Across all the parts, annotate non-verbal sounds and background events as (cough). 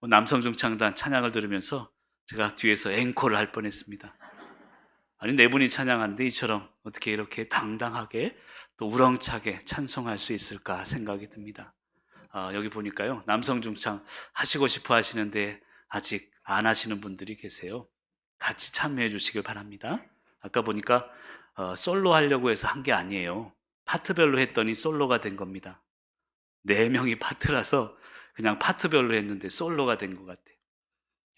뭐 남성 중창단 찬양을 들으면서 제가 뒤에서 앵콜을 할 뻔했습니다. 아니 네 분이 찬양하는데 이처럼 어떻게 이렇게 당당하게 또 우렁차게 찬송할 수 있을까 생각이 듭니다. 아, 여기 보니까요 남성 중창 하시고 싶어 하시는데 아직 안 하시는 분들이 계세요. 같이 참여해 주시길 바랍니다. 아까 보니까 어, 솔로 하려고 해서 한 게 아니에요. 파트별로 했더니 솔로가 된 겁니다. 네 명이 파트라서 그냥 파트별로 했는데 솔로가 된 것 같아요.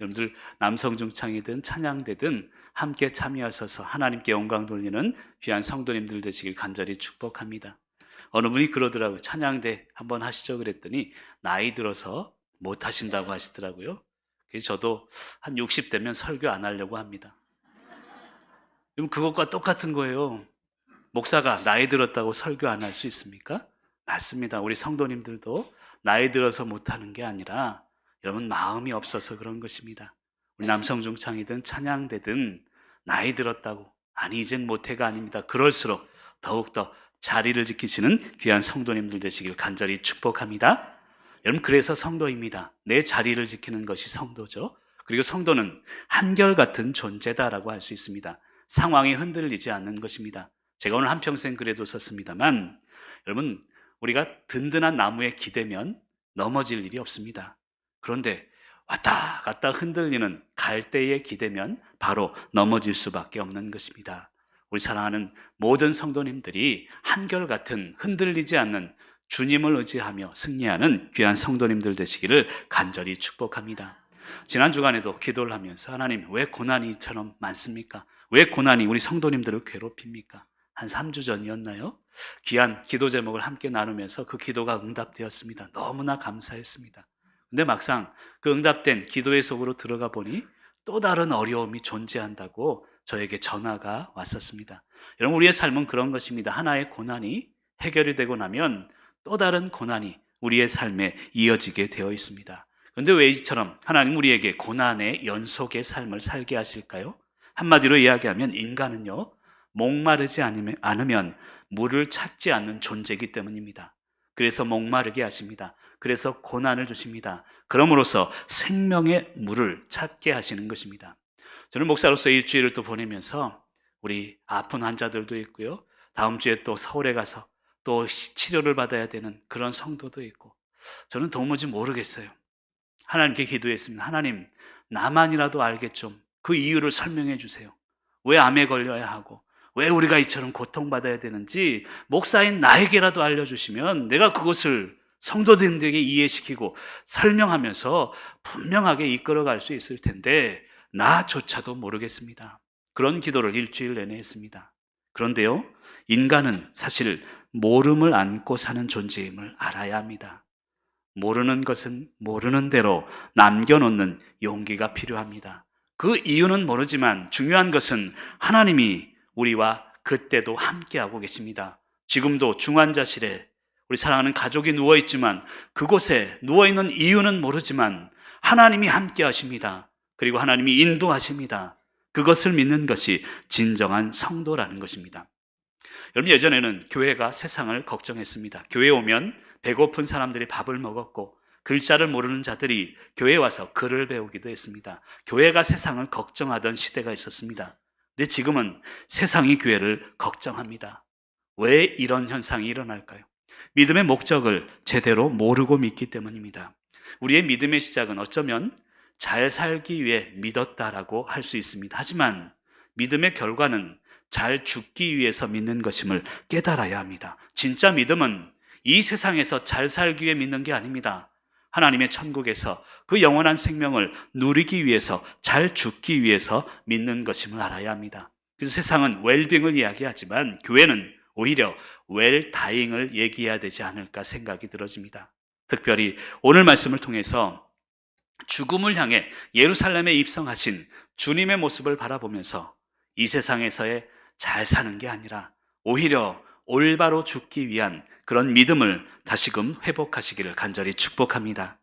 여러분들 남성 중창이든 찬양대든 함께 참여하셔서 하나님께 영광 돌리는 귀한 성도님들 되시길 간절히 축복합니다. 어느 분이 그러더라고요. 찬양대 한번 하시죠 그랬더니 나이 들어서 못 하신다고 하시더라고요. 그래서 저도 한 60대면 설교 안 하려고 합니다. 그럼 그것과 똑같은 거예요. 목사가 나이 들었다고 설교 안 할 수 있습니까? 맞습니다. 우리 성도님들도 나이 들어서 못하는 게 아니라 여러분 마음이 없어서 그런 것입니다. 우리 남성 중창이든 찬양대든 나이 들었다고 아니 이젠 못해가 아닙니다. 그럴수록 더욱더 자리를 지키시는 귀한 성도님들 되시길 간절히 축복합니다. 여러분 그래서 성도입니다. 내 자리를 지키는 것이 성도죠. 그리고 성도는 한결같은 존재다라고 할 수 있습니다. 상황이 흔들리지 않는 것입니다. 제가 오늘 한평생 글에도 썼습니다만 여러분 우리가 든든한 나무에 기대면 넘어질 일이 없습니다. 그런데 왔다 갔다 흔들리는 갈대에 기대면 바로 넘어질 수밖에 없는 것입니다. 우리 사랑하는 모든 성도님들이 한결같은 흔들리지 않는 주님을 의지하며 승리하는 귀한 성도님들 되시기를 간절히 축복합니다. 지난 주간에도 기도를 하면서 하나님 왜 고난이 이처럼 많습니까? 왜 고난이 우리 성도님들을 괴롭힙니까? 한 3주 전이었나요? 귀한 기도 제목을 함께 나누면서 그 기도가 응답되었습니다. 너무나 감사했습니다. 근데 막상 그 응답된 기도의 속으로 들어가 보니 또 다른 어려움이 존재한다고 저에게 전화가 왔었습니다. 여러분, 우리의 삶은 그런 것입니다. 하나의 고난이 해결이 되고 나면 또 다른 고난이 우리의 삶에 이어지게 되어 있습니다. 그런데 왜 이처럼 하나님 우리에게 고난의 연속의 삶을 살게 하실까요? 한마디로 이야기하면 인간은요, 목마르지 않으면, 물을 찾지 않는 존재이기 때문입니다. 그래서 목마르게 하십니다. 그래서 고난을 주십니다. 그럼으로써 생명의 물을 찾게 하시는 것입니다. 저는 목사로서 일주일을 또 보내면서 우리 아픈 환자들도 있고요. 다음 주에 또 서울에 가서 또 시- 치료를 받아야 되는 그런 성도도 있고 저는 도무지 모르겠어요. 하나님께 기도했습니다. 하나님, 나만이라도 알게 좀 그 이유를 설명해 주세요. 왜 암에 걸려야 하고 왜 우리가 이처럼 고통받아야 되는지 목사인 나에게라도 알려주시면 내가 그것을 성도들에게 이해시키고 설명하면서 분명하게 이끌어갈 수 있을 텐데 나조차도 모르겠습니다. 그런 기도를 일주일 내내 했습니다. 그런데요, 인간은 사실 모름을 안고 사는 존재임을 알아야 합니다. 모르는 것은 모르는 대로 남겨놓는 용기가 필요합니다. 그 이유는 모르지만 중요한 것은 하나님이 우리와 그때도 함께하고 계십니다. 지금도 중환자실에 우리 사랑하는 가족이 누워있지만 그곳에 누워있는 이유는 모르지만 하나님이 함께 하십니다. 그리고 하나님이 인도하십니다. 그것을 믿는 것이 진정한 성도라는 것입니다. 여러분 예전에는 교회가 세상을 걱정했습니다. 교회 오면 배고픈 사람들이 밥을 먹었고 글자를 모르는 자들이 교회에 와서 글을 배우기도 했습니다. 교회가 세상을 걱정하던 시대가 있었습니다. 근데 지금은 세상이 교회를 걱정합니다. 왜 이런 현상이 일어날까요? 믿음의 목적을 제대로 모르고 믿기 때문입니다. 우리의 믿음의 시작은 어쩌면 잘 살기 위해 믿었다라고 할 수 있습니다. 하지만 믿음의 결과는 잘 죽기 위해서 믿는 것임을 깨달아야 합니다. 진짜 믿음은 이 세상에서 잘 살기 위해 믿는 게 아닙니다. 하나님의 천국에서 그 영원한 생명을 누리기 위해서 잘 죽기 위해서 믿는 것임을 알아야 합니다. 그래서 세상은 웰빙을 이야기하지만 교회는 오히려 웰다잉을 얘기해야 되지 않을까 생각이 들어집니다. 특별히 오늘 말씀을 통해서 죽음을 향해 예루살렘에 입성하신 주님의 모습을 바라보면서 이 세상에서의 잘 사는 게 아니라 오히려 올바로 죽기 위한 그런 믿음을 다시금 회복하시기를 간절히 축복합니다.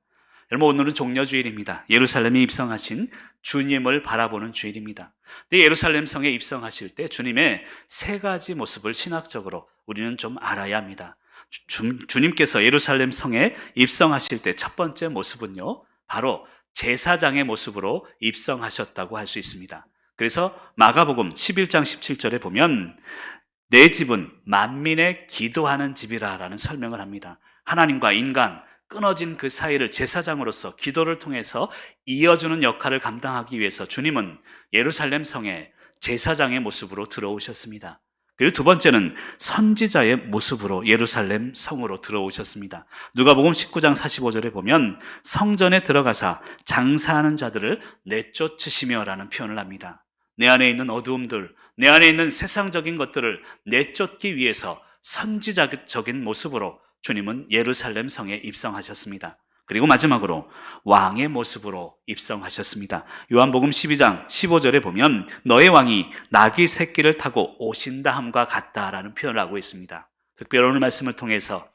여러분 오늘은 종려주일입니다. 예루살렘에 입성하신 주님을 바라보는 주일입니다. 근데 예루살렘 성에 입성하실 때 주님의 세 가지 모습을 신학적으로 우리는 좀 알아야 합니다. 주, 주님께서 예루살렘 성에 입성하실 때 첫 번째 모습은요, 바로 제사장의 모습으로 입성하셨다고 할 수 있습니다. 그래서 마가복음 11장 17절에 보면 내 집은 만민의 기도하는 집이라라는 설명을 합니다. 하나님과 인간 끊어진 그 사이를 제사장으로서 기도를 통해서 이어주는 역할을 감당하기 위해서 주님은 예루살렘 성에 제사장의 모습으로 들어오셨습니다. 그리고 두 번째는 선지자의 모습으로 예루살렘 성으로 들어오셨습니다. 누가복음 19장 45절에 보면 성전에 들어가사 장사하는 자들을 내쫓으시며라는 표현을 합니다. 내 안에 있는 어두움들, 내 안에 있는 세상적인 것들을 내쫓기 위해서 선지자적인 모습으로 주님은 예루살렘 성에 입성하셨습니다. 그리고 마지막으로 왕의 모습으로 입성하셨습니다. 요한복음 12장 15절에 보면 너의 왕이 나귀 새끼를 타고 오신다 함과 같다라는 표현을 하고 있습니다. 특별히 오늘 말씀을 통해서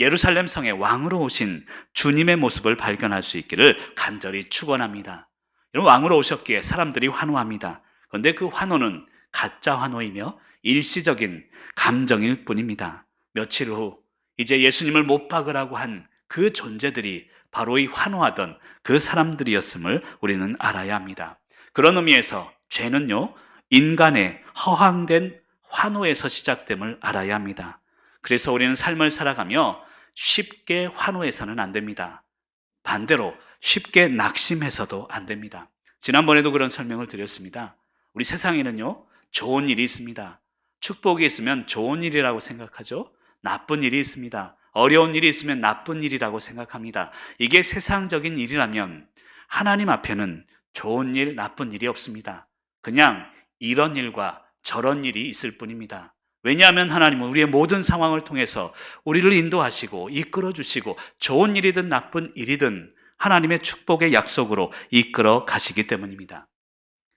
예루살렘 성에 왕으로 오신 주님의 모습을 발견할 수 있기를 간절히 축원합니다. 여러분 왕으로 오셨기에 사람들이 환호합니다. 그런데 그 환호는 가짜 환호이며 일시적인 감정일 뿐입니다. 며칠 후 이제 예수님을 못 박으라고 한 그 존재들이 바로 이 환호하던 그 사람들이었음을 우리는 알아야 합니다. 그런 의미에서 죄는요, 인간의 허황된 환호에서 시작됨을 알아야 합니다. 그래서 우리는 삶을 살아가며 쉽게 환호해서는 안 됩니다. 반대로 쉽게 낙심해서도 안 됩니다. 지난번에도 그런 설명을 드렸습니다. 우리 세상에는요, 좋은 일이 있습니다. 축복이 있으면 좋은 일이라고 생각하죠. 나쁜 일이 있습니다. 어려운 일이 있으면 나쁜 일이라고 생각합니다. 이게 세상적인 일이라면 하나님 앞에는 좋은 일, 나쁜 일이 없습니다. 그냥 이런 일과 저런 일이 있을 뿐입니다. 왜냐하면 하나님은 우리의 모든 상황을 통해서 우리를 인도하시고 이끌어 주시고 좋은 일이든 나쁜 일이든 하나님의 축복의 약속으로 이끌어 가시기 때문입니다.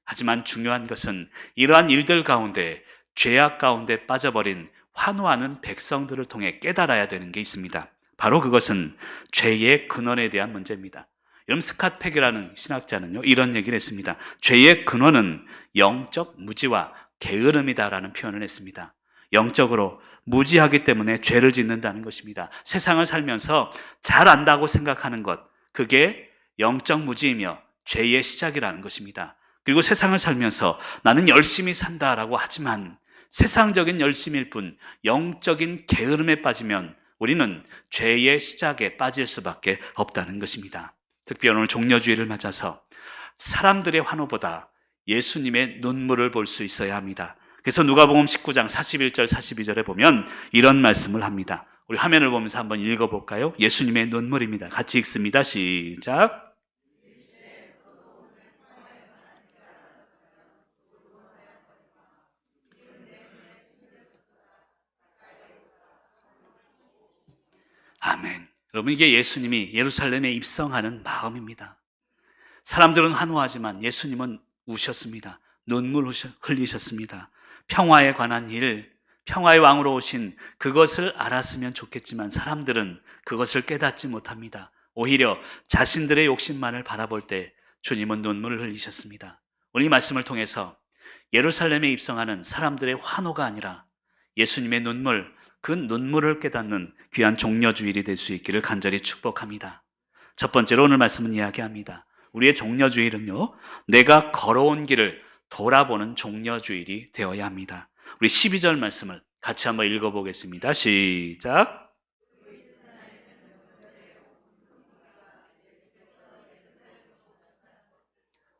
하지만 중요한 것은 이러한 일들 가운데 죄악 가운데 빠져버린 환호하는 백성들을 통해 깨달아야 되는 게 있습니다. 바로 그것은 죄의 근원에 대한 문제입니다. 여러분 스캇 팩이라는 신학자는요 이런 얘기를 했습니다. 죄의 근원은 영적 무지와 게으름이다라는 표현을 했습니다. 영적으로 무지하기 때문에 죄를 짓는다는 것입니다. 세상을 살면서 잘 안다고 생각하는 것 그게 영적 무지이며 죄의 시작이라는 것입니다. 그리고 세상을 살면서 나는 열심히 산다라고 하지만 세상적인 열심일 뿐 영적인 게으름에 빠지면 우리는 죄의 시작에 빠질 수밖에 없다는 것입니다. 특별히 오늘 종려주의를 맞아서 사람들의 환호보다 예수님의 눈물을 볼 수 있어야 합니다. 그래서 누가복음 19장 41절 42절에 보면 이런 말씀을 합니다. 우리 화면을 보면서 한번 읽어볼까요? 예수님의 눈물입니다. 같이 읽습니다. 시작. 아멘. 여러분, 이게 예수님이 예루살렘에 입성하는 마음입니다. 사람들은 환호하지만 예수님은 우셨습니다. 눈물 흘리셨습니다. 평화에 관한 일, 평화의 왕으로 오신 그것을 알았으면 좋겠지만 사람들은 그것을 깨닫지 못합니다. 오히려 자신들의 욕심만을 바라볼 때 주님은 눈물을 흘리셨습니다. 오늘 이 말씀을 통해서 예루살렘에 입성하는 사람들의 환호가 아니라 예수님의 눈물, 그 눈물을 깨닫는 귀한 종려 주일이 될 수 있기를 간절히 축복합니다. 첫 번째로 오늘 말씀은 이야기합니다. 우리의 종려 주일은요, 내가 걸어온 길을 돌아보는 종려 주일이 되어야 합니다. 우리 12절 말씀을 같이 한번 읽어 보겠습니다. 시작.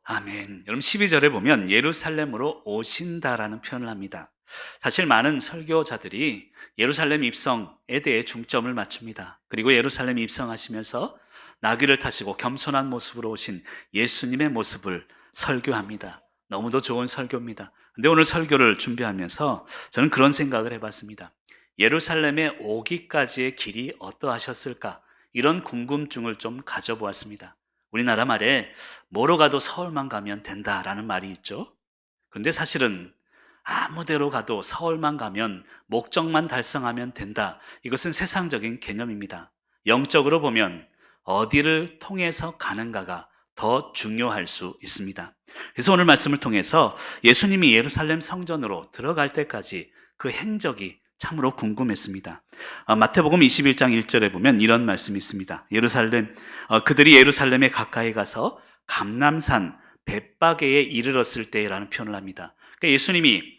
아멘. 여러분 12절에 보면 예루살렘으로 오신다라는 표현을 합니다. 사실 많은 설교자들이 예루살렘 입성에 대해 중점을 맞춥니다. 그리고 예루살렘 입성하시면서 나귀를 타시고 겸손한 모습으로 오신 예수님의 모습을 설교합니다. 너무도 좋은 설교입니다. 근데 오늘 설교를 준비하면서 저는 그런 생각을 해봤습니다. 예루살렘에 오기까지의 길이 어떠하셨을까? 이런 궁금증을 좀 가져보았습니다. 우리나라 말에 뭐로 가도 서울만 가면 된다라는 말이 있죠. 근데 사실은 아무데로 가도 서울만 가면 목적만 달성하면 된다. 이것은 세상적인 개념입니다. 영적으로 보면 어디를 통해서 가는가가 더 중요할 수 있습니다. 그래서 오늘 말씀을 통해서 예수님이 예루살렘 성전으로 들어갈 때까지 그 행적이 참으로 궁금했습니다. 어, 마태복음 21장 1절에 보면 이런 말씀이 있습니다. 예루살렘 어, 그들이 예루살렘에 가까이 가서 감남산 벳바게에 이르렀을 때라는 표현을 합니다. 그러니까 예수님이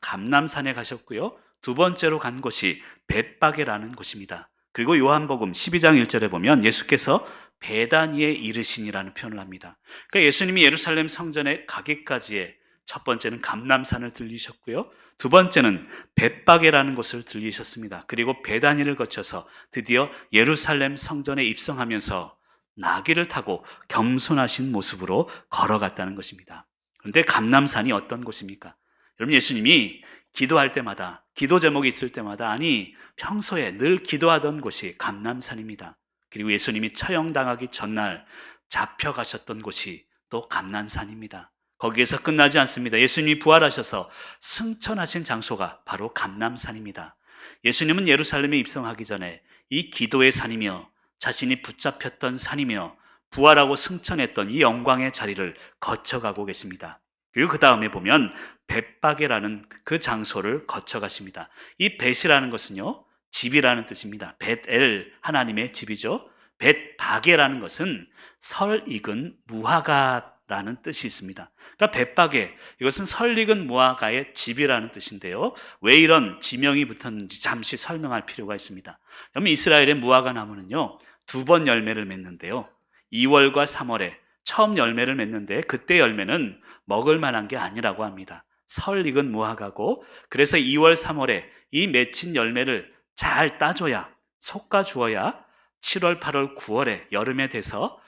감남산에 가셨고요. 두 번째로 간 곳이 벳바게라는 곳입니다. 그리고 요한복음 12장 1절에 보면 예수께서 베다니에 이르신이라는 표현을 합니다. 그러니까 예수님이 예루살렘 성전에 가기까지의 첫 번째는 감남산을 들리셨고요. 두 번째는 벳바게라는 곳을 들리셨습니다. 그리고 베다니를 거쳐서 드디어 예루살렘 성전에 입성하면서 나귀를 타고 겸손하신 모습으로 걸어갔다는 것입니다. 그런데 감남산이 어떤 곳입니까? 여러분 예수님이 기도할 때마다 기도 제목이 있을 때마다 아니 평소에 늘 기도하던 곳이 감남산입니다. 그리고 예수님이 처형당하기 전날 잡혀가셨던 곳이 또 감남산입니다. 거기에서 끝나지 않습니다. 예수님이 부활하셔서 승천하신 장소가 바로 감남산입니다. 예수님은 예루살렘에 입성하기 전에 이 기도의 산이며 자신이 붙잡혔던 산이며 부활하고 승천했던 이 영광의 자리를 거쳐가고 계십니다. 그리고 그 다음에 보면 벳바게라는 그 장소를 거쳐가십니다. 이 벳이라는 것은요 집이라는 뜻입니다. 벳엘 하나님의 집이죠. 벳바게라는 것은 설 익은 무화과라는 뜻이 있습니다. 그러니까 벳바게 이것은 설 익은 무화과의 집이라는 뜻인데요. 왜 이런 지명이 붙었는지 잠시 설명할 필요가 있습니다. 그러면 이스라엘의 무화과 나무는요 두 번 열매를 맺는데요. 2월과 3월에 처음 열매를 맺는데 그때 열매는 먹을 만한 게 아니라고 합니다. 설 익은 무화과고 그래서 2월, 3월에 이 맺힌 열매를 잘 따줘야 솎아 주어야 7월, 8월, 9월에 여름에 돼서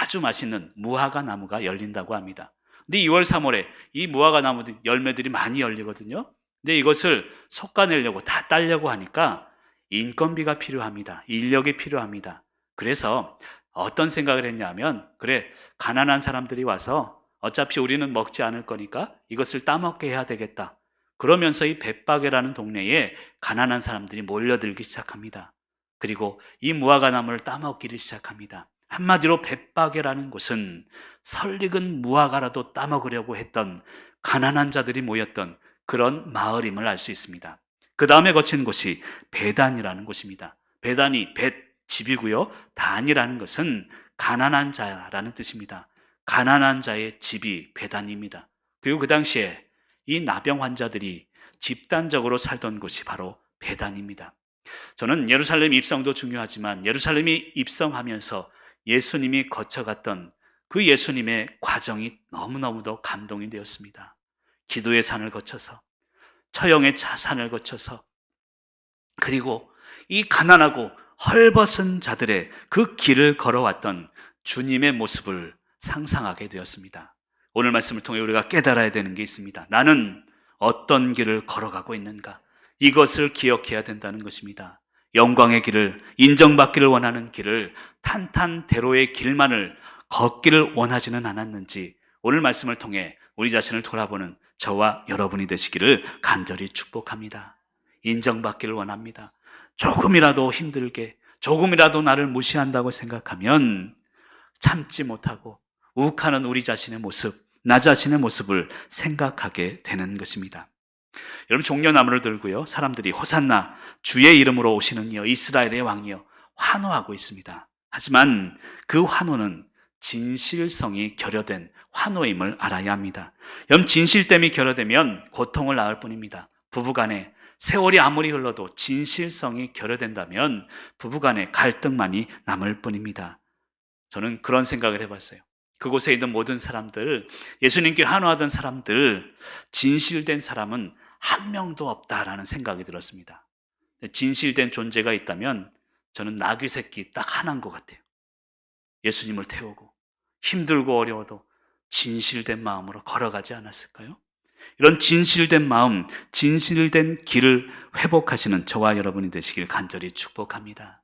아주 맛있는 무화과 나무가 열린다고 합니다. 근데 2월, 3월에 이 무화과 나무 열매들이 많이 열리거든요. 근데 이것을 솎아내려고 다 따려고 하니까 인건비가 필요합니다. 인력이 필요합니다. 그래서 어떤 생각을 했냐면 그래 가난한 사람들이 와서 어차피 우리는 먹지 않을 거니까 이것을 따먹게 해야 되겠다. 그러면서 이 벳바게라는 동네에 가난한 사람들이 몰려들기 시작합니다. 그리고 이 무화과 나무를 따먹기를 시작합니다. 한마디로 벳바게라는 곳은 설익은 무화과라도 따먹으려고 했던 가난한 자들이 모였던 그런 마을임을 알 수 있습니다. 그 다음에 거친 곳이 베단이라는 곳입니다. 베단이 벳 집이고요. 단이라는 것은 가난한 자라는 뜻입니다. 가난한 자의 집이 배단입니다. 그리고 그 당시에 이 나병 환자들이 집단적으로 살던 곳이 바로 배단입니다. 저는 예루살렘 입성도 중요하지만 예루살렘이 입성하면서 예수님이 거쳐갔던 그 예수님의 과정이 너무너무도 감동이 되었습니다. 기도의 산을 거쳐서 처형의 자산을 거쳐서 그리고 이 가난하고 헐벗은 자들의 그 길을 걸어왔던 주님의 모습을 상상하게 되었습니다. 오늘 말씀을 통해 우리가 깨달아야 되는 게 있습니다. 나는 어떤 길을 걸어가고 있는가? 이것을 기억해야 된다는 것입니다. 영광의 길을, 인정받기를 원하는 길을, 탄탄대로의 길만을 걷기를 원하지는 않았는지 오늘 말씀을 통해 우리 자신을 돌아보는 저와 여러분이 되시기를 간절히 축복합니다. 인정받기를 원합니다. 조금이라도 힘들게, 조금이라도 나를 무시한다고 생각하면 참지 못하고 욱하는 우리 자신의 모습, 나 자신의 모습을 생각하게 되는 것입니다. 여러분 종려나무를 들고요. 사람들이 호산나 주의 이름으로 오시는 이여 이스라엘의 왕이여 환호하고 있습니다. 하지만 그 환호는 진실성이 결여된 환호임을 알아야 합니다. 여러분 진실됨이 결여되면 고통을 낳을 뿐입니다. 부부간에 세월이 아무리 흘러도 진실성이 결여된다면 부부간에 갈등만이 남을 뿐입니다. 저는 그런 생각을 해봤어요. 그곳에 있는 모든 사람들, 예수님께 환호하던 사람들, 진실된 사람은 한 명도 없다라는 생각이 들었습니다. 진실된 존재가 있다면 저는 나귀 새끼 딱 하나인 것 같아요. 예수님을 태우고 힘들고 어려워도 진실된 마음으로 걸어가지 않았을까요? 이런 진실된 마음, 진실된 길을 회복하시는 저와 여러분이 되시길 간절히 축복합니다.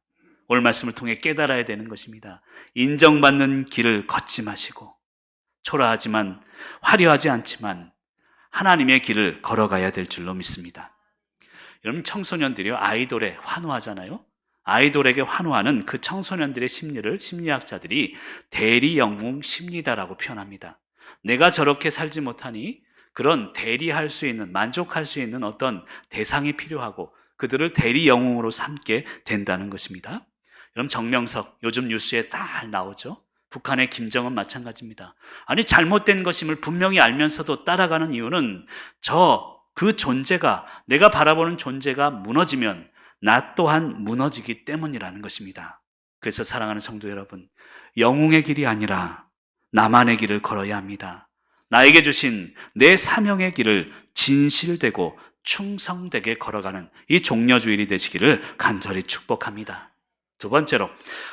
오늘 말씀을 통해 깨달아야 되는 것입니다. 인정받는 길을 걷지 마시고 초라하지만 화려하지 않지만 하나님의 길을 걸어가야 될 줄로 믿습니다. 여러분 청소년들이 아이돌에 환호하잖아요. 아이돌에게 환호하는 그 청소년들의 심리를 심리학자들이 대리 영웅 심리다라고 표현합니다. 내가 저렇게 살지 못하니 그런 대리할 수 있는 만족할 수 있는 어떤 대상이 필요하고 그들을 대리 영웅으로 삼게 된다는 것입니다. 여러분 정명석 요즘 뉴스에 다 나오죠. 북한의 김정은 마찬가지입니다. 아니 잘못된 것임을 분명히 알면서도 따라가는 이유는 저 그 존재가 내가 바라보는 존재가 무너지면 나 또한 무너지기 때문이라는 것입니다. 그래서 사랑하는 성도 여러분, 영웅의 길이 아니라 나만의 길을 걸어야 합니다. 나에게 주신 내 사명의 길을 진실되고 충성되게 걸어가는 이 종려주일이 되시기를 간절히 축복합니다. 두 번째로,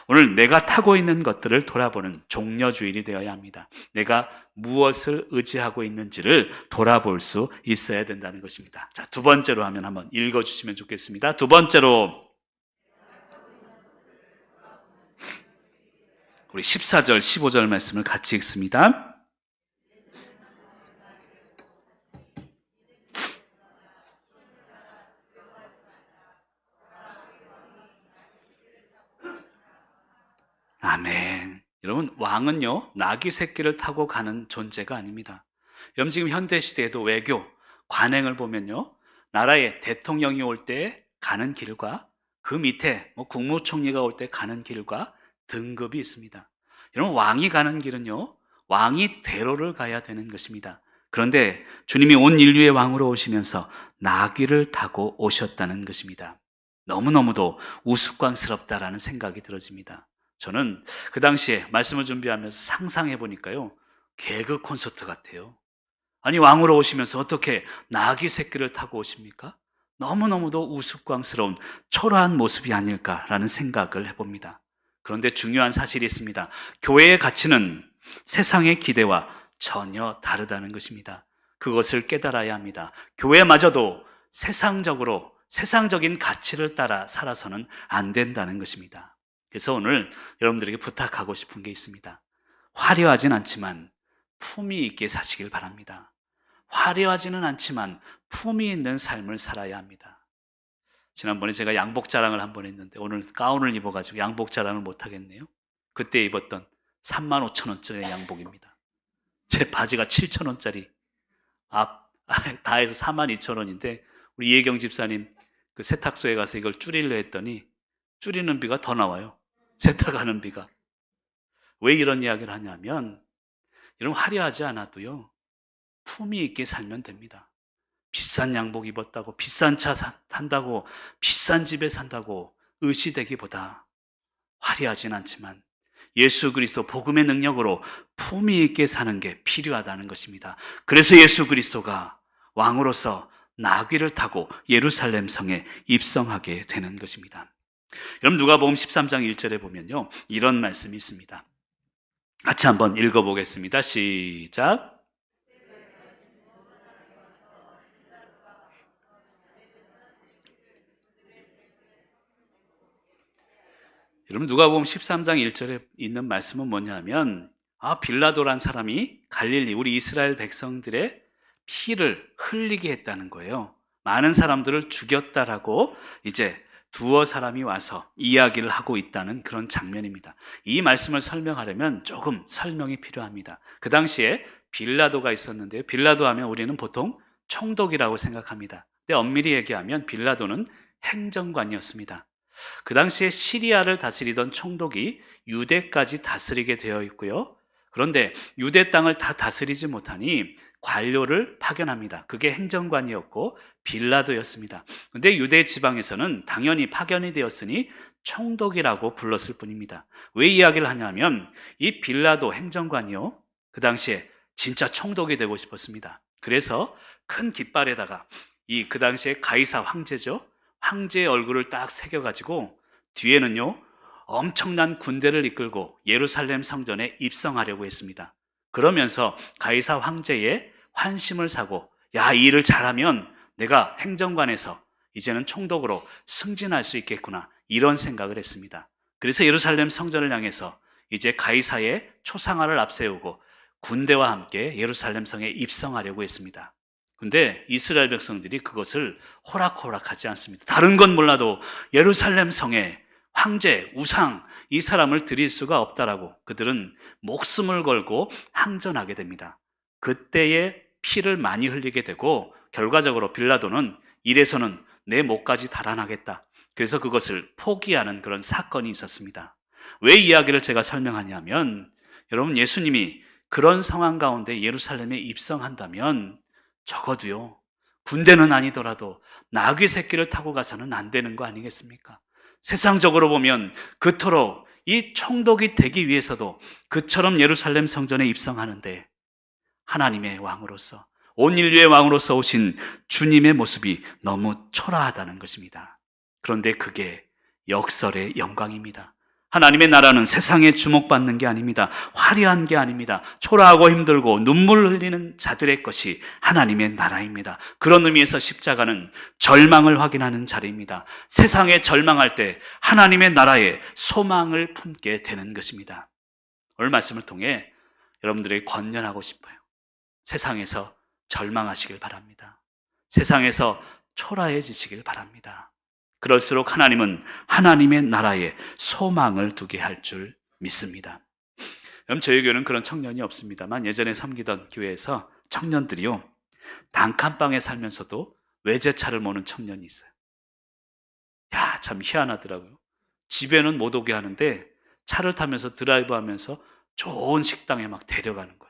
오늘 내가 타고 있는 것들을 돌아보는 종려주일이 되어야 합니다. 내가 무엇을 의지하고 있는지를 돌아볼 수 있어야 된다는 것입니다. 자, 두 번째로 하면 한번 읽어주시면 좋겠습니다. 두 번째로, 우리 14절, 15절 말씀을 같이 읽습니다. 아멘. 여러분, 왕은요, 나귀 새끼를 타고 가는 존재가 아닙니다. 여러분, 지금 현대시대에도 외교, 관행을 보면요, 나라의 대통령이 올 때 가는 길과 그 밑에 뭐 국무총리가 올 때 가는 길과 등급이 있습니다. 여러분, 왕이 가는 길은요, 왕이 대로를 가야 되는 것입니다. 그런데 주님이 온 인류의 왕으로 오시면서 나귀를 타고 오셨다는 것입니다. 너무너무도 우스꽝스럽다라는 생각이 들어집니다. 저는 그 당시에 말씀을 준비하면서 상상해 보니까요, 개그 콘서트 같아요. 아니, 왕으로 오시면서 어떻게 나귀 새끼를 타고 오십니까? 너무너무도 우스꽝스러운 초라한 모습이 아닐까라는 생각을 해봅니다. 그런데 중요한 사실이 있습니다. 교회의 가치는 세상의 기대와 전혀 다르다는 것입니다. 그것을 깨달아야 합니다. 교회마저도 세상적으로, 세상적인 가치를 따라 살아서는 안 된다는 것입니다. 그래서 오늘 여러분들에게 부탁하고 싶은 게 있습니다. 화려하진 않지만 품위 있게 사시길 바랍니다. 화려하지는 않지만 품위 있는 삶을 살아야 합니다. 지난번에 제가 양복 자랑을 한 번 했는데 오늘 가운을 입어가지고 양복 자랑을 못 하겠네요. 그때 입었던 3만 5천 원짜리 양복입니다. 제 바지가 7천 원짜리 앞, (laughs) 다 해서 4만 2천 원인데 우리 이혜경 집사님 그 세탁소에 가서 이걸 줄이려 했더니 줄이는 비가 더 나와요. 세탁하는 비가. 왜 이런 이야기를 하냐면 여러분 화려하지 않아도요. 품위 있게 살면 됩니다. 비싼 양복 입었다고 비싼 차 산다고 비싼 집에 산다고 의시되기보다 화려하진 않지만 예수 그리스도 복음의 능력으로 품위 있게 사는 게 필요하다는 것입니다. 그래서 예수 그리스도가 왕으로서 나귀를 타고 예루살렘 성에 입성하게 되는 것입니다. 여러분 누가복음 13장 1절에 보면요. 이런 말씀이 있습니다. 같이 한번 읽어 보겠습니다. 시작. 여러분 누가복음 13장 1절에 있는 말씀은 뭐냐면 아 빌라도란 사람이 갈릴리 우리 이스라엘 백성들의 피를 흘리게 했다는 거예요. 많은 사람들을 죽였다라고 이제 두어 사람이 와서 이야기를 하고 있다는 그런 장면입니다. 이 말씀을 설명하려면 조금 설명이 필요합니다. 그 당시에 빌라도가 있었는데요. 빌라도 하면 우리는 보통 총독이라고 생각합니다. 근데 엄밀히 얘기하면 빌라도는 행정관이었습니다. 그 당시에 시리아를 다스리던 총독이 유대까지 다스리게 되어 있고요. 그런데 유대 땅을 다 다스리지 못하니 관료를 파견합니다. 그게 행정관이었고 빌라도였습니다. 근데 유대 지방에서는 당연히 파견이 되었으니 총독이라고 불렀을 뿐입니다. 왜 이야기를 하냐면 이 빌라도 행정관이요. 그 당시에 진짜 총독이 되고 싶었습니다. 그래서 큰 깃발에다가 이 그 당시에 가이사 황제죠. 황제의 얼굴을 딱 새겨 가지고 뒤에는요 엄청난 군대를 이끌고 예루살렘 성전에 입성하려고 했습니다. 그러면서 가이사 황제의 환심을 사고 야, 이 일을 잘하면 내가 행정관에서 이제는 총독으로 승진할 수 있겠구나. 이런 생각을 했습니다. 그래서 예루살렘 성전을 향해서 이제 가이사의 초상화를 앞세우고 군대와 함께 예루살렘 성에 입성하려고 했습니다. 근데 이스라엘 백성들이 그것을 호락호락하지 않습니다. 다른 건 몰라도 예루살렘 성에 황제, 우상, 이 사람을 드릴 수가 없다라고 그들은 목숨을 걸고 항전하게 됩니다. 그때에 피를 많이 흘리게 되고 결과적으로 빌라도는 이래서는 내 목까지 달아나겠다. 그래서 그것을 포기하는 그런 사건이 있었습니다. 왜 이야기를 제가 설명하냐면 여러분 예수님이 그런 상황 가운데 예루살렘에 입성한다면 적어도요. 군대는 아니더라도 나귀 새끼를 타고 가서는 안 되는 거 아니겠습니까? 세상적으로 보면 그토록 이 총독이 되기 위해서도 그처럼 예루살렘 성전에 입성하는데 하나님의 왕으로서 온 인류의 왕으로서 오신 주님의 모습이 너무 초라하다는 것입니다. 그런데 그게 역설의 영광입니다. 하나님의 나라는 세상에 주목받는 게 아닙니다. 화려한 게 아닙니다. 초라하고 힘들고 눈물 흘리는 자들의 것이 하나님의 나라입니다. 그런 의미에서 십자가는 절망을 확인하는 자리입니다. 세상에 절망할 때 하나님의 나라에 소망을 품게 되는 것입니다. 오늘 말씀을 통해 여러분들에게 권면하고 싶어요. 세상에서 절망하시길 바랍니다. 세상에서 초라해지시길 바랍니다. 그럴수록 하나님은 하나님의 나라에 소망을 두게 할 줄 믿습니다. 여러분 저희 교회는 그런 청년이 없습니다만 예전에 섬기던 교회에서 청년들이요 단칸방에 살면서도 외제차를 모는 청년이 있어요. 야 참 희한하더라고요. 집에는 못 오게 하는데 차를 타면서 드라이브하면서 좋은 식당에 막 데려가는 거예요.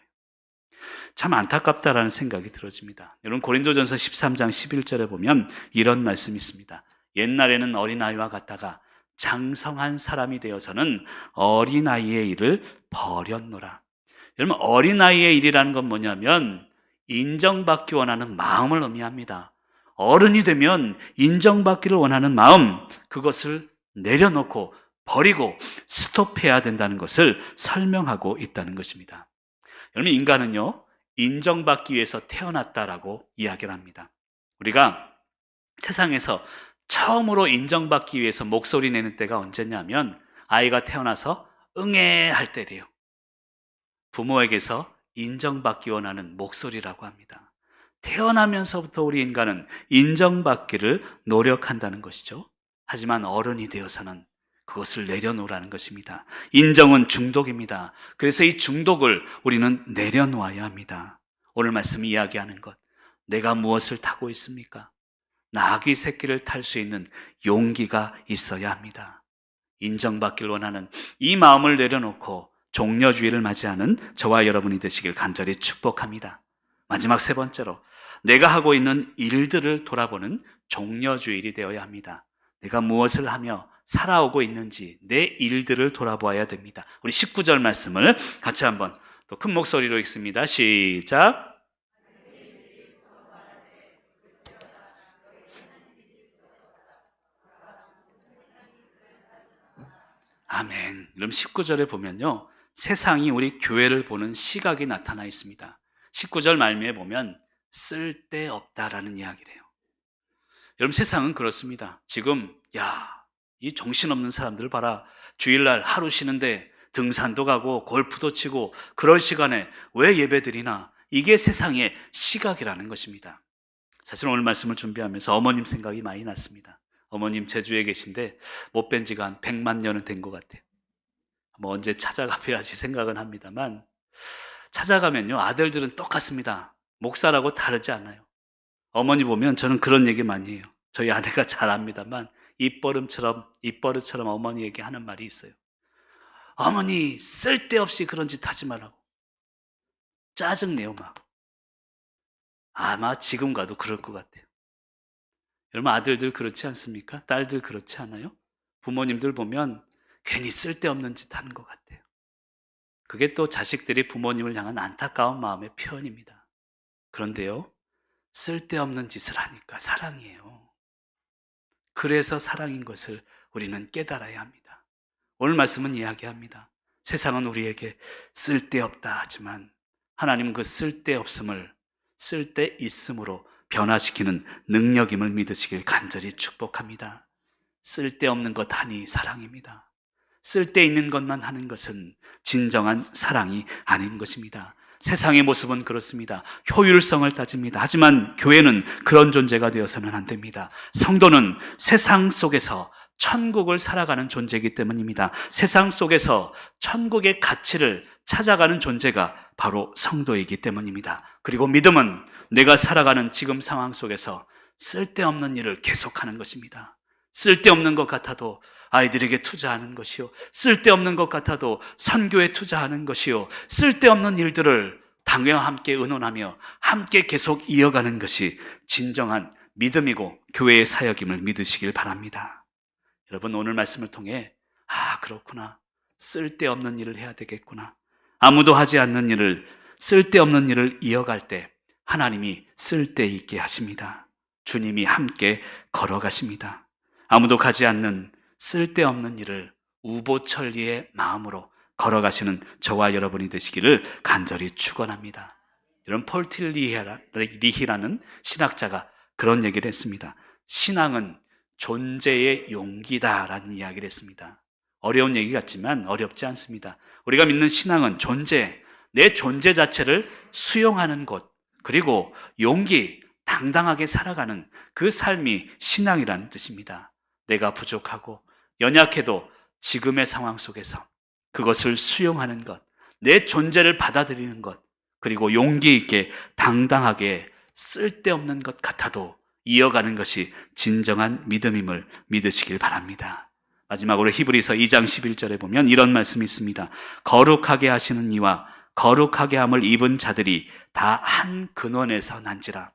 참 안타깝다라는 생각이 들어집니다. 여러분 고린도전서 13장 11절에 보면 이런 말씀이 있습니다. 옛날에는 어린아이와 같다가 장성한 사람이 되어서는 어린아이의 일을 버렸노라. 여러분, 어린아이의 일이라는 건 뭐냐면 인정받기 원하는 마음을 의미합니다. 어른이 되면 인정받기를 원하는 마음, 그것을 내려놓고 버리고 스톱해야 된다는 것을 설명하고 있다는 것입니다. 여러분, 인간은요, 인정받기 위해서 태어났다라고 이야기를 합니다. 우리가 세상에서 처음으로 인정받기 위해서 목소리 내는 때가 언제냐면 아이가 태어나서 응애 할 때래요. 부모에게서 인정받기 원하는 목소리라고 합니다. 태어나면서부터 우리 인간은 인정받기를 노력한다는 것이죠. 하지만 어른이 되어서는 그것을 내려놓으라는 것입니다. 인정은 중독입니다. 그래서 이 중독을 우리는 내려놓아야 합니다. 오늘 말씀 이야기하는 것. 내가 무엇을 타고 있습니까? 나귀 새끼를 탈 수 있는 용기가 있어야 합니다. 인정받길 원하는 이 마음을 내려놓고 종려주의를 맞이하는 저와 여러분이 되시길 간절히 축복합니다. 마지막 세 번째로 내가 하고 있는 일들을 돌아보는 종려주일이 되어야 합니다. 내가 무엇을 하며 살아오고 있는지 내 일들을 돌아보아야 됩니다. 우리 19절 말씀을 같이 한번 또 큰 목소리로 읽습니다. 시작. 아멘. 그럼 19절에 보면요. 세상이 우리 교회를 보는 시각이 나타나 있습니다. 19절 말미에 보면 쓸데없다라는 이야기를 해요. 여러분 세상은 그렇습니다. 지금 야, 이 정신없는 사람들 봐라. 주일날 하루 쉬는데 등산도 가고 골프도 치고 그럴 시간에 왜 예배드리나? 이게 세상의 시각이라는 것입니다. 사실 오늘 말씀을 준비하면서 어머님 생각이 많이 났습니다. 어머님 제주에 계신데 못 뵌 지가 한 100만 년은 된 것 같아요. 뭐 언제 찾아가 뵈야지 생각은 합니다만 찾아가면요 아들들은 똑같습니다. 목사라고 다르지 않아요. 어머니 보면 저는 그런 얘기 많이 해요. 저희 아내가 잘 압니다만 입버릇처럼 입버릇처럼 어머니에게 하는 말이 있어요. 어머니 쓸데없이 그런 짓 하지 말라고 짜증내요 막. 아마 지금 가도 그럴 것 같아요. 여러분 아들들 그렇지 않습니까? 딸들 그렇지 않아요? 부모님들 보면 괜히 쓸데없는 짓 하는 것 같아요. 그게 또 자식들이 부모님을 향한 안타까운 마음의 표현입니다. 그런데요, 쓸데없는 짓을 하니까 사랑이에요. 그래서 사랑인 것을 우리는 깨달아야 합니다. 오늘 말씀은 이야기합니다. 세상은 우리에게 쓸데없다 하지만 하나님은 그 쓸데없음을 쓸데 있음으로 변화시키는 능력임을 믿으시길 간절히 축복합니다. 쓸데없는 것 하니 사랑입니다. 쓸데있는 것만 하는 것은 진정한 사랑이 아닌 것입니다. 세상의 모습은 그렇습니다. 효율성을 따집니다. 하지만 교회는 그런 존재가 되어서는 안 됩니다. 성도는 세상 속에서 천국을 살아가는 존재이기 때문입니다. 세상 속에서 천국의 가치를 찾아가는 존재가 바로 성도이기 때문입니다. 그리고 믿음은 내가 살아가는 지금 상황 속에서 쓸데없는 일을 계속하는 것입니다. 쓸데없는 것 같아도 아이들에게 투자하는 것이요. 쓸데없는 것 같아도 선교에 투자하는 것이요. 쓸데없는 일들을 당회와 함께 의논하며 함께 계속 이어가는 것이 진정한 믿음이고 교회의 사역임을 믿으시길 바랍니다. 여러분 오늘 말씀을 통해 아 그렇구나 쓸데없는 일을 해야 되겠구나 아무도 하지 않는 일을 쓸데없는 일을 이어갈 때 하나님이 쓸데있게 하십니다. 주님이 함께 걸어가십니다. 아무도 가지 않는 쓸데없는 일을 우보천리의 마음으로 걸어가시는 저와 여러분이 되시기를 간절히 축원합니다. 이런 폴틸리히라는 신학자가 그런 얘기를 했습니다. 신앙은 존재의 용기다라는 이야기를 했습니다. 어려운 얘기 같지만 어렵지 않습니다. 우리가 믿는 신앙은 존재, 내 존재 자체를 수용하는 것, 그리고 용기, 당당하게 살아가는 그 삶이 신앙이라는 뜻입니다. 내가 부족하고 연약해도 지금의 상황 속에서 그것을 수용하는 것, 내 존재를 받아들이는 것, 그리고 용기 있게 당당하게 쓸데없는 것 같아도 이어가는 것이 진정한 믿음임을 믿으시길 바랍니다. 마지막으로 히브리서 2장 11절에 보면 이런 말씀이 있습니다. 거룩하게 하시는 이와 거룩하게 함을 입은 자들이 다 한 근원에서 난지라.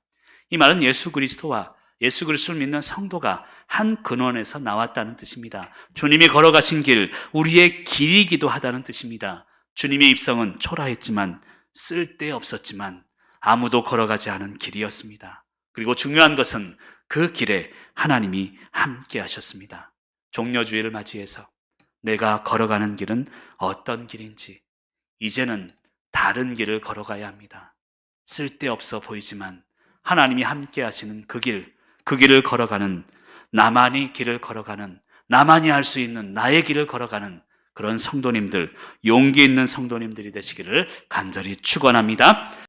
이 말은 예수 그리스도와 예수 그리스도를 믿는 성도가 한 근원에서 나왔다는 뜻입니다. 주님이 걸어가신 길, 우리의 길이기도 하다는 뜻입니다. 주님의 입성은 초라했지만 쓸데없었지만 아무도 걸어가지 않은 길이었습니다. 그리고 중요한 것은 그 길에 하나님이 함께 하셨습니다. 종려주의를 맞이해서 내가 걸어가는 길은 어떤 길인지 이제는 다른 길을 걸어가야 합니다. 쓸데없어 보이지만 하나님이 함께 하시는 그 길, 그 길을 걸어가는 나만이 길을 걸어가는 나만이 할 수 있는 나의 길을 걸어가는 그런 성도님들, 용기 있는 성도님들이 되시기를 간절히 축원합니다.